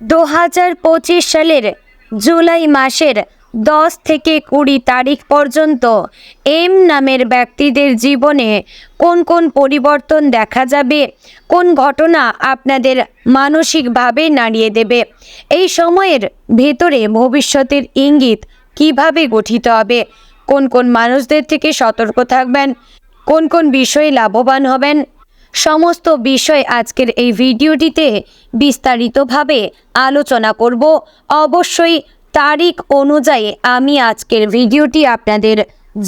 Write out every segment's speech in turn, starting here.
দু হাজার পঁচিশ সালের জুলাই মাসের দশ থেকে কুড়ি তারিখ পর্যন্ত এম নামের ব্যক্তিদের জীবনে কোন কোন পরিবর্তন দেখা যাবে, কোন ঘটনা আপনাদের মানসিকভাবে নাড়িয়ে দেবে, এই সময়ের ভেতরে ভবিষ্যতের ইঙ্গিত কীভাবে গঠিত হবে, কোন কোন মানুষদের থেকে সতর্ক থাকবেন, কোন কোন বিষয়ে লাভবান হবেন সমস্ত বিষয় আজকের এই ভিডিওটিতে বিস্তারিতভাবে আলোচনা করব। অবশ্যই তারিখ অনুযায়ী আমি আজকের ভিডিওটি আপনাদের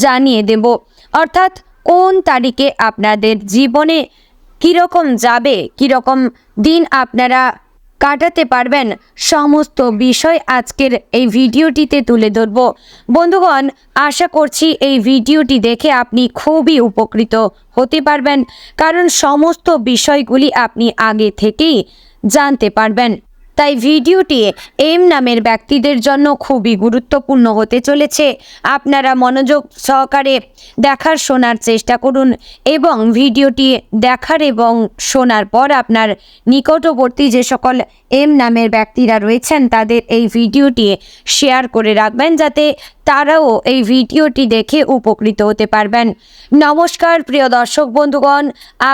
জানিয়ে দেব। অর্থাৎ কোন তারিখে আপনাদের জীবনে কীরকম যাবে, কীরকম দিন আপনারা কাটাতে পারবেন সমস্ত বিষয় আজকের এই ভিডিওটিতে তুলে ধরব। বন্ধুগণ, আশা করছি এই ভিডিওটি দেখে আপনি খুবই উপকৃত হতে পারবেন, কারণ সমস্ত বিষয়গুলি আপনি আগে থেকেই জানতে পারবেন। তাই ভিডিওটি এম নামের ব্যক্তিদের জন্য খুবই গুরুত্বপূর্ণ হতে চলেছে। আপনারা মনোযোগ সহকারে দেখার শোনার চেষ্টা করুন এবং ভিডিওটি দেখার এবং শোনার পর আপনার নিকটবর্তী যে সকল এম নামের ব্যক্তিরা রয়েছেন, তাদের এই ভিডিওটি শেয়ার করে রাখবেন যাতে তারাও এই ভিডিওটি দেখে উপকৃত হতে পারবেন। নমস্কার, প্রিয় দর্শক বন্ধুগণ,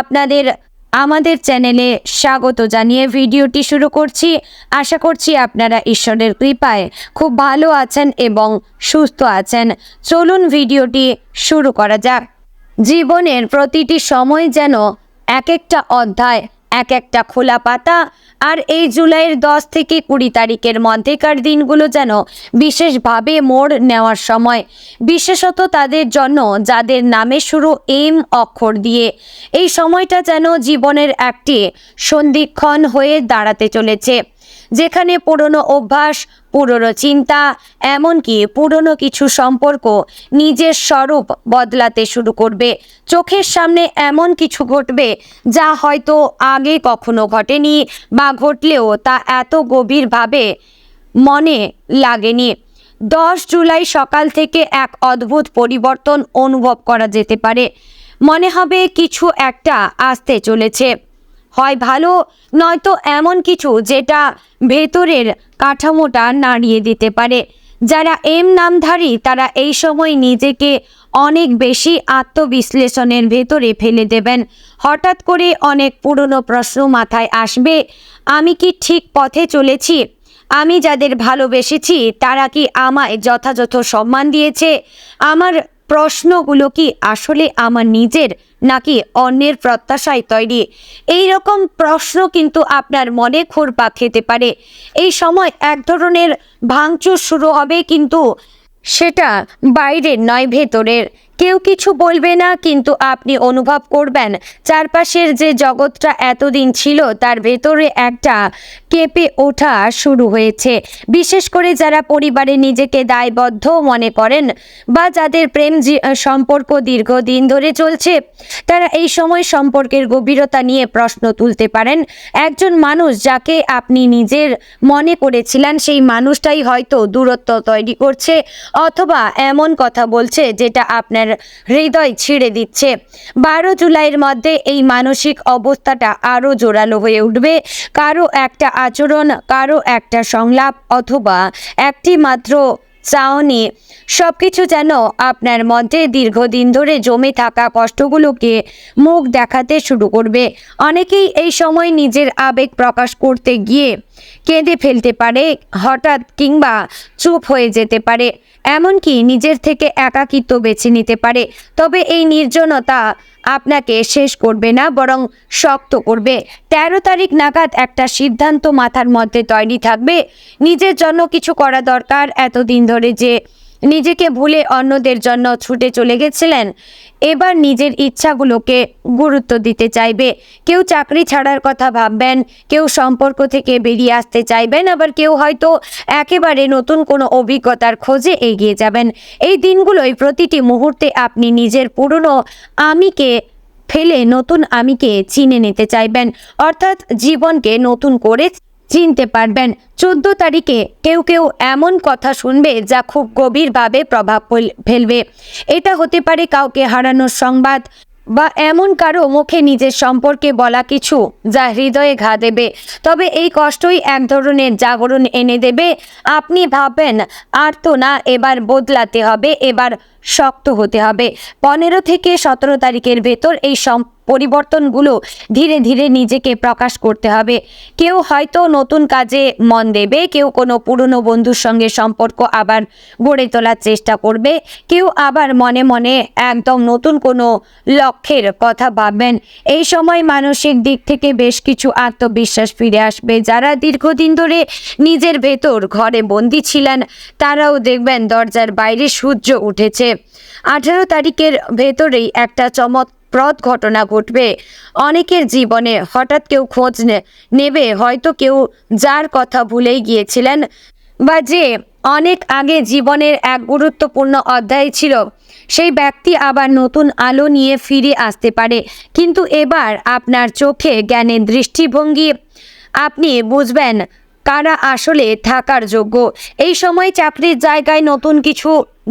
আপনাদের আমাদের চ্যানেলে স্বাগত জানিয়ে ভিডিওটি শুরু করছি। আশা করছি আপনারা ঈশ্বরের কৃপায় খুব ভালো আছেন এবং সুস্থ আছেন। চলুন ভিডিওটি শুরু করা যাক। জীবনের প্রতিটি সময় যেন এক একটা অধ্যায় এক একটা খোলা পাতা আর এই জুলাইয়ের দশ থেকে কুড়ি তারিখের মধ্যেকার দিনগুলো যেন বিশেষভাবে মোড় নেওয়ার সময়, বিশেষত তাদের জন্য যাদের নামে শুরু এম অক্ষর দিয়ে। এই সময়টা যেন জীবনের একটি সন্ধিক্ষণ হয়ে দাঁড়াতে চলেছে। যেখানে পুরনো অভ্যাস, পুরনো চিন্তা, এমনকি পুরনো কিছু সম্পর্ক নিজের স্বরূপ বদলাতে শুরু করবে। চোখের সামনে এমন কিছু ঘটবে যা হয়তো আগে কখনো ঘটেনি বা ঘটলেও তা এত গভীরভাবে মনে লাগেনি। দশ জুলাই সকাল থেকে এক অদ্ভুত পরিবর্তন অনুভব করা যেতে পারে। মনে হবে কিছু একটা আসতে চলেছে। হয় ভালো, নয়তো এমন কিছু যেটা ভেতরের কাঠামোটা নাড়িয়ে দিতে পারে। যারা এম নামধারী, তারা এই সময় নিজেকে অনেক বেশি আত্মবিশ্লেষণের ভেতরে ফেলে দেবেন। হঠাৎ করে অনেক পুরনো প্রশ্ন মাথায় আসবে, আমি কি ঠিক পথে চলেছি? আমি যাদের ভালোবেসেছি, তারা কি আমায় যথাযথ সম্মান দিয়েছে? আমার প্রশ্নগুলো কি আসলে আমার নিজের নাকি অন্যের প্রত্যাশায় তৈরি? এই রকম প্রশ্ন কিন্তু আপনার মনে ঘুরপা খেতে পারে। এই সময় এক ধরনের ভাঙচুর শুরু হবে কিন্তু সেটা বাইরের নয়, ভেতরের। কেউ কিছু বলবে না, কিন্তু আপনি অনুভব করবেন। চারপাশের যে জগৎটা এতদিন ছিল, তার ভেতরে একটা কেঁপে ওঠা শুরু হয়েছে। বিশেষ করে যারা পরিবারে নিজেকে দায়বদ্ধ মনে করেন বা যাদের প্রেম সম্পর্ক দীর্ঘদিন ধরে চলছে, তারা এই সময় সম্পর্কের গভীরতা নিয়ে প্রশ্ন তুলতে পারেন। একজন মানুষ যাকে আপনি নিজের মনে করেছিলেন, সেই মানুষটাই হয়তো দূরত্ব তৈরি করছে, অথবা এমন কথা বলছে যেটা আপনার হৃদয় ছিঁড়ে দিচ্ছে। বারো জুলাইয়ের মধ্যে এই মানসিক অবস্থাটা আরও জোরালো হয়ে উঠবে। কারও একটা আচরণ, কারও একটা সংলাপ অথবা একটি মাত্র চাওনি সব কিছু যেন আপনার মধ্যে দীর্ঘদিন ধরে জমে থাকা কষ্টগুলোকে মুখ দেখাতে শুরু করবে। অনেকেই এই সময় নিজের আবেগ প্রকাশ করতে গিয়ে কেঁদে ফেলতে পারে, হঠাৎ কিংবা চুপ হয়ে যেতে পারে। এমনকি নিজের থেকে একাকিত্ব বেছে নিতে পারে। তবে এই নির্জনতা আপনাকে শেষ করবে না, বরং শক্ত করবে। তেরো তারিখ নাগাদ একটা সিদ্ধান্ত মাথার মধ্যে তৈরি থাকবে। নিজের জন্য কিছু করা দরকার। এতদিন ধরে যে নিজেকে ভুলে অন্যদের জন্য ছুটে চলে গেছিলেন। এবার নিজের ইচ্ছাগুলোকে গুরুত্ব দিতে চাইবে। কেউ চাকরি ছাড়ার কথা ভাববেন, কেউ সম্পর্ক থেকে বেরিয়ে আসতে চাইবেন, আবার কেউ হয়তো একেবারে নতুন কোনো অভিজ্ঞতার খোঁজে এগিয়ে যাবেন। এই দিনগুলোই প্রতিটি মুহূর্তে আপনি নিজের পুরনো আমিকে ফেলে নতুন আমিকে চিনে নিতে চাইবেন। অর্থাৎ জীবনকে নতুন করে চিনতে পারবেন। চোদ্দ তারিখে কেউ কেউ এমন কথা শুনবে যা খুব গভীরভাবে প্রভাব ফেল- ফেলবে। এটা হতে পারে কাউকে হারানোর সংবাদ বা এমন কারও মুখে নিজের সম্পর্কে বলা কিছু যা হৃদয়ে ঘা দেবে। তবে এই কষ্টই এক ধরনের জাগরণ এনে দেবে। আপনি ভাববেন, আর তো না, এবার বদলাতে হবে। এবার শক্ত হতে হবে। পনেরো থেকে সতেরো তারিখের ভেতর এই পরিবর্তনগুলো ধীরে ধীরে নিজেকে প্রকাশ করতে হবে। কেউ হয়তো নতুন কাজে মন দেবে, কেউ কোনো পুরনো বন্ধুর সঙ্গে সম্পর্ক আবার গড়ে তোলার চেষ্টা করবে, কেউ আবার মনে মনে একদম নতুন কোনো লক্ষ্যের কথা ভাববেন। এই সময় মানসিক দিক থেকে বেশ কিছু আত্মবিশ্বাস ফিরে আসবে। যারা দীর্ঘদিন ধরে নিজের ভেতর ঘরে বন্দি ছিলেন, তারাও দেখবেন দরজার বাইরে সূর্য উঠেছে। আঠারো তারিখের ভেতরেই একটা চমকপ্রদ ঘটনা ঘটবে। অনেকের জীবনে হঠাৎ কেউ খোঁজ নেবে, হয়তো কেউ যার কথা ভুলেই গিয়েছিলেন বা যে অনেক আগে জীবনের এক গুরুত্বপূর্ণ অধ্যায় ছিল, সেই ব্যক্তি আবার নতুন আলো নিয়ে ফিরে আসতে পারে। কিন্তু এবার আপনার চোখে জ্ঞানের দৃষ্টিভঙ্গি, আপনি বুঝবেন কারা আসলে থাকার যোগ্য? এই সময় চাকরির জায়গায় নতুন কিছু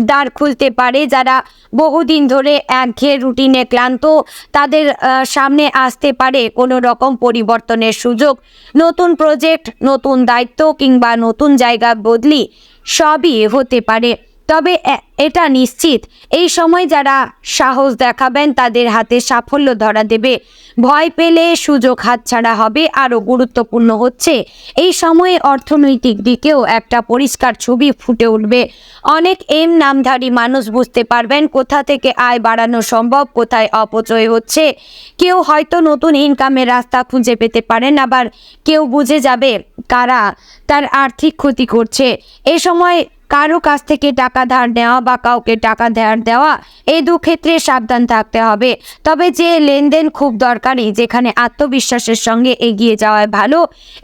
দ্বার খুলতে পারে যারা বহুদিন ধরে একঘেয়ে রুটিনে ক্লান্ত। তাদের সামনে আসতে পারে কোনো রকম পরিবর্তনের সুযোগ। নতুন প্রজেক্ট নতুন দায়িত্ব কিংবা নতুন জায়গা বদলি সবই হতে পারে। তবে এটা নিশ্চিত। এই সময় যারা সাহস দেখাবেন, তাদের হাতে সাফল্য ধরা দেবে। ভয় পেলে সুযোগ হাতছাড়া হবে, আরও গুরুত্বপূর্ণ হচ্ছে, এই সময়ে অর্থনৈতিক দিকেও একটা পরিষ্কার ছবি ফুটে উঠবে। অনেক এম নামধারী মানুষ বুঝতে পারবেন, কোথা থেকে আয় বাড়ানো সম্ভব, কোথায় অপচয় হচ্ছে। কেউ হয়তো নতুন ইনকামের রাস্তা খুঁজে পেতে পারেন, আবার কেউ বুঝে যাবে কারা তার আর্থিক ক্ষতি করছে। এ সময় কারও কাছ থেকে টাকা ধার নেওয়া বা কাউকে টাকা ধার দেওয়া, এই দু ক্ষেত্রে সাবধান থাকতে হবে। তবে যে লেনদেন খুব দরকারি, যেখানে আত্মবিশ্বাসের সঙ্গে এগিয়ে যাওয়ায় ভালো,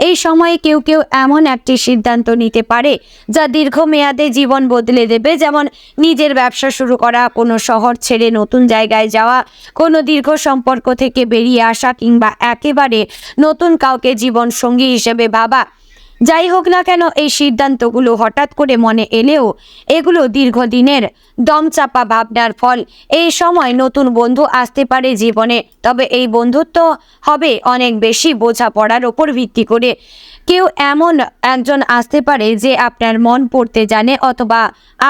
এই সময়ে কেউ কেউ এমন একটি সিদ্ধান্ত নিতে পারে, যা দীর্ঘমেয়াদে জীবন বদলে দেবে। যেমন নিজের ব্যবসা শুরু করা, কোনো শহর ছেড়ে নতুন জায়গায় যাওয়া, কোনো দীর্ঘ সম্পর্ক থেকে বেরিয়ে আসা, কিংবা একেবারে নতুন কাউকে জীবন সঙ্গী হিসেবে ভাবা। যাই হোক না কেন, এই সিদ্ধান্তগুলো হঠাৎ করে মনে এলেও এগুলো দীর্ঘদিনের দমচাপা ভাবনার ফল। এই সময় নতুন বন্ধু আসতে পারে জীবনে, তবে এই বন্ধুত্ব হবে অনেক বেশি বোঝাপড়ার ওপর ভিত্তি করে। কেউ এমন একজন আসতে পারে যে আপনার মন পড়তে জানে অথবা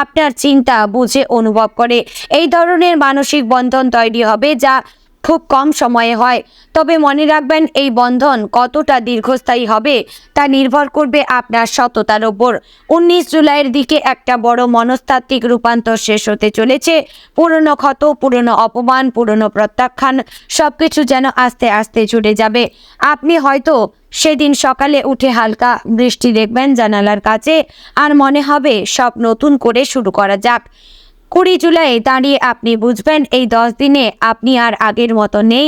আপনার চিন্তা বুঝে অনুভব করে। এই ধরনের মানসিক বন্ধন তৈরি হবে যা খুব কম সময়ে হয়। তবে মনে রাখবেন, এই বন্ধন কতটা দীর্ঘস্থায়ী হবে তা নির্ভর করবে আপনার সততার ওপর। উনিশ জুলাইয়ের দিকে একটা বড় মনস্তাত্ত্বিক রূপান্তর শেষ হতে চলেছে। পুরনো ক্ষত, পুরনো অপমান, পুরনো প্রত্যাখ্যান সব কিছু যেন আস্তে আস্তে ছুটে যাবে। আপনি হয়তো সেদিন সকালে উঠে হালকা বৃষ্টি দেখবেন জানালার কাছে, আর মনে হবে সব নতুন করে শুরু করা যাক। কুড়ি জুলাই দাঁড়িয়ে আপনি বুঝবেন, এই দশ দিনে আপনি আর আগের মতো নেই।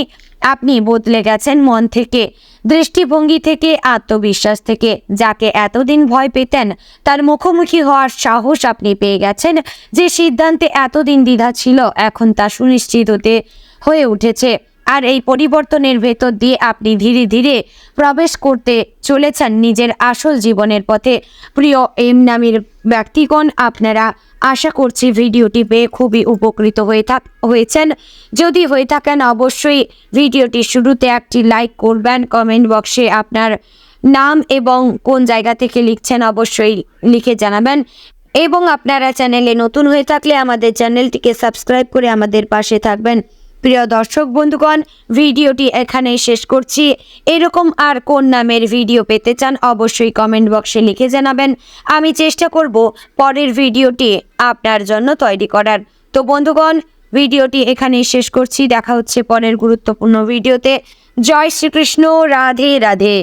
আপনি বদলে গেছেন মন থেকে, দৃষ্টিভঙ্গি থেকে, আত্মবিশ্বাস থেকে। যাকে এতদিন ভয় পেতেন, তার মুখোমুখি হওয়ার সাহস আপনি পেয়ে গেছেন। যে সিদ্ধান্তে এতদিন দ্বিধা ছিল, এখন তা সুনিশ্চিত হতে হয়ে উঠেছে। আর এই পরিবর্তনের ভেতর দিয়ে আপনি ধীরে ধীরে প্রবেশ করতে চলেছেন নিজের আসল জীবনের পথে। প্রিয় এম নামের ব্যক্তিগণ, আপনারা আশা করছি ভিডিওটি পেয়ে খুবই উপকৃত হয়ে থাক, হয়েছেন। যদি হয়ে থাকেন, অবশ্যই ভিডিওটি শুরুতে একটি লাইক করবেন। কমেন্ট বক্সে আপনার নাম এবং কোন জায়গা থেকে লিখছেন অবশ্যই লিখে জানাবেন। এবং আপনারা চ্যানেলে নতুন হয়ে থাকলে আমাদের চ্যানেলটিকে সাবস্ক্রাইব করে আমাদের পাশে থাকবেন। প্রিয় দর্শক বন্ধুগণ, ভিডিওটি এখানেই শেষ করছি। এরকম আর কোন নামের ভিডিও পেতে চান অবশ্যই কমেন্ট বক্সে লিখে জানাবেন। আমি চেষ্টা করব পরের ভিডিওটি আপনার জন্য তৈরি করার। তো বন্ধুগণ, ভিডিওটি এখানেই শেষ করছি। দেখা হচ্ছে পরের গুরুত্বপূর্ণ ভিডিওতে। জয় শ্রীকৃষ্ণ, রাধে রাধে।